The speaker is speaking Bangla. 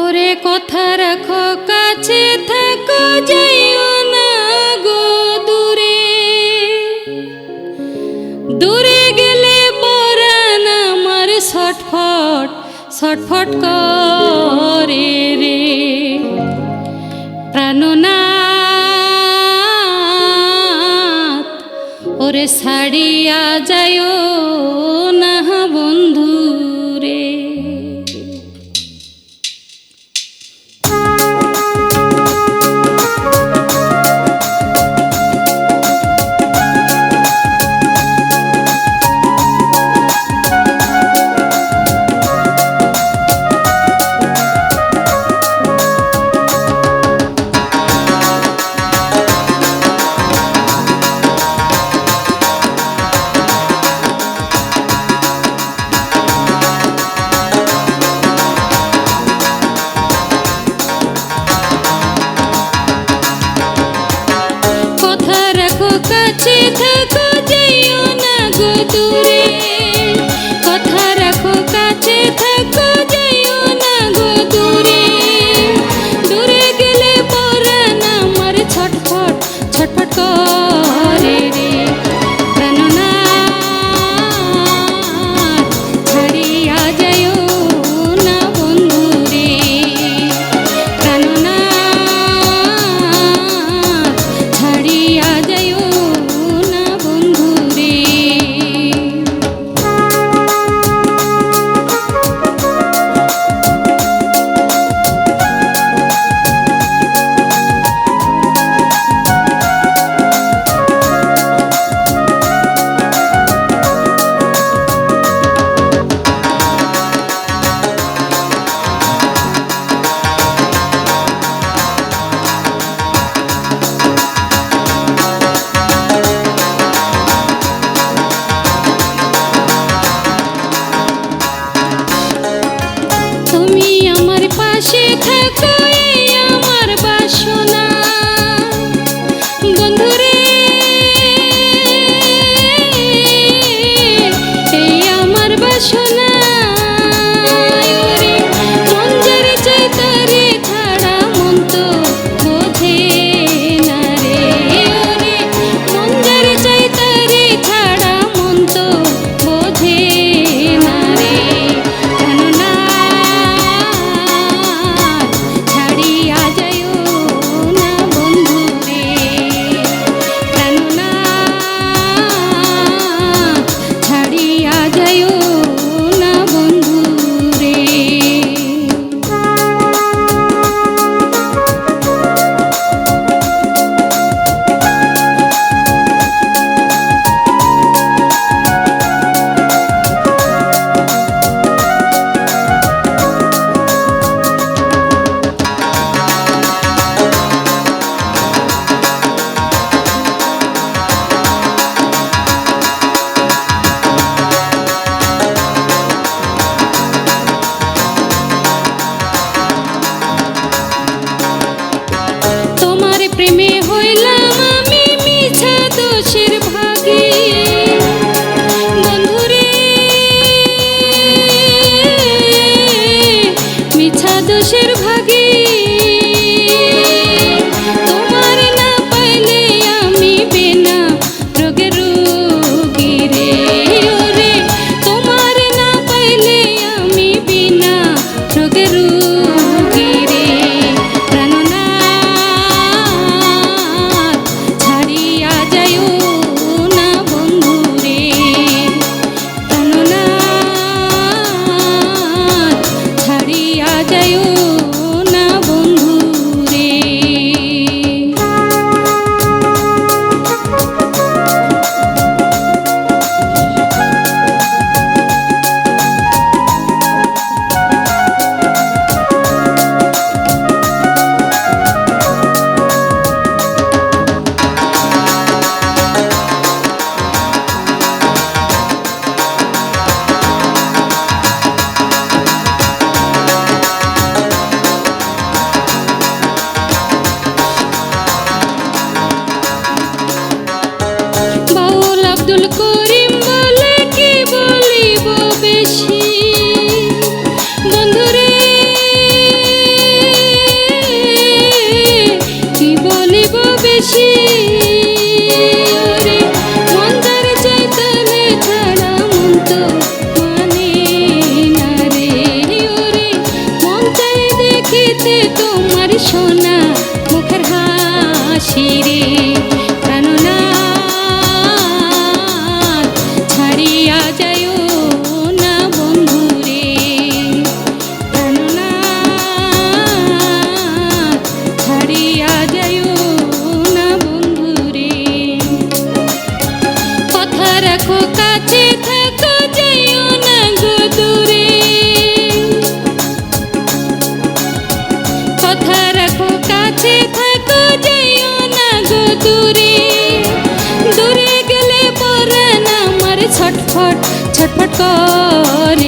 ওরে কথা রাখো, কাছে থাকো, যাইও না গো দূরে। দূরে গেলে পরান আমার ছটফট ছটফট করে রে। প্রাণনাথ ওরে ছাড়িয়া যায়ও গো তুমি আমার পাশে থাকো। cheio আব্দুল করিম বলে কি বলিব বেশি? বন্ধুরে, কি বলিব বেশি? মানে তোমার সোনা মুখের হাসি রে। গেলে পরান